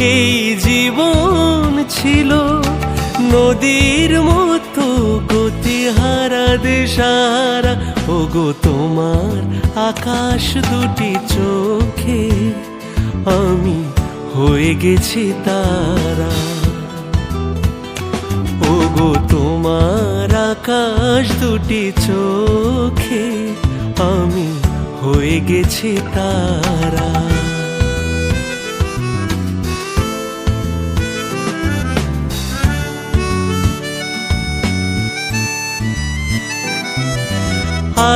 এই জীবন ছিল। নদীর মতো গতিহারা দেশারা ওগো, তোমার আকাশ দুটি চোখে আমি হয়ে গেছি তারা। ওগো, তোমার আকাশ দুটি চোখে আমি হয়ে গেছি তারা।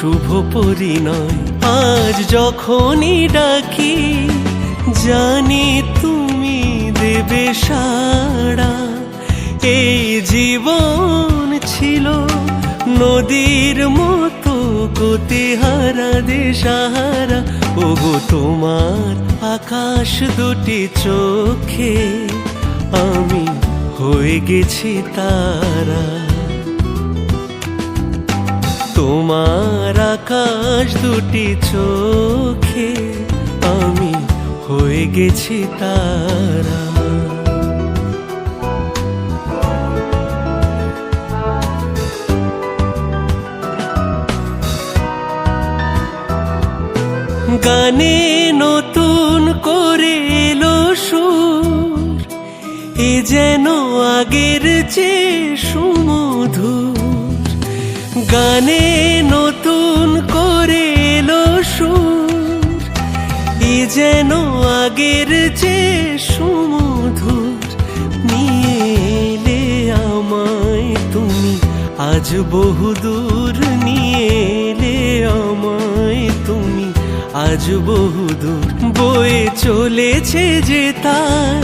শুভ পরিণয়। আজ যখনই ডাকি, জানি তুমি দেবে সাড়া। এই জীবন ছিল নদীর মতো গতিহারা দেশাহারা। ওগো, তোমার আকাশ দুটি চোখে আমি হয়ে গেছি তারা। তোমার আকাশ দুটি চোখে আমি হয়ে গেছি তারা। গানে নতুন করে এলো সুর, এ যেন আগের চেয়ে সুমধুর। গানে যেন আগের যে সুমধুর নিয়ে এলে আমায় তুমি, আজ বহুদূর নিয়ে এলে আমায় তুমি, আজ বহু বহুদূর বয়ে চলেছে যে তার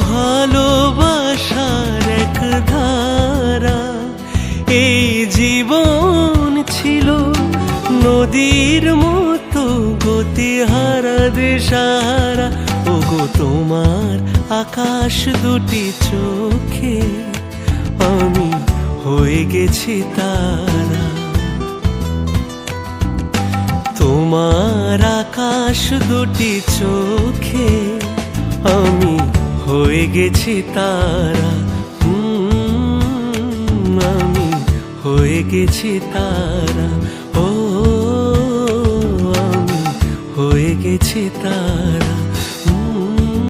ভালোবাসার এক ধারা। এই জীবন ছিল নদীর মতো গতিহারা দেশাহারা, ওগো তোমার আকাশ দুটি চোখে আমি হয়ে গেছি তারা। তোমার আকাশ দুটি চোখে আমি হয়ে গেছি তারা। আমি হয়ে গেছি তারা। ও হয়ে তারা।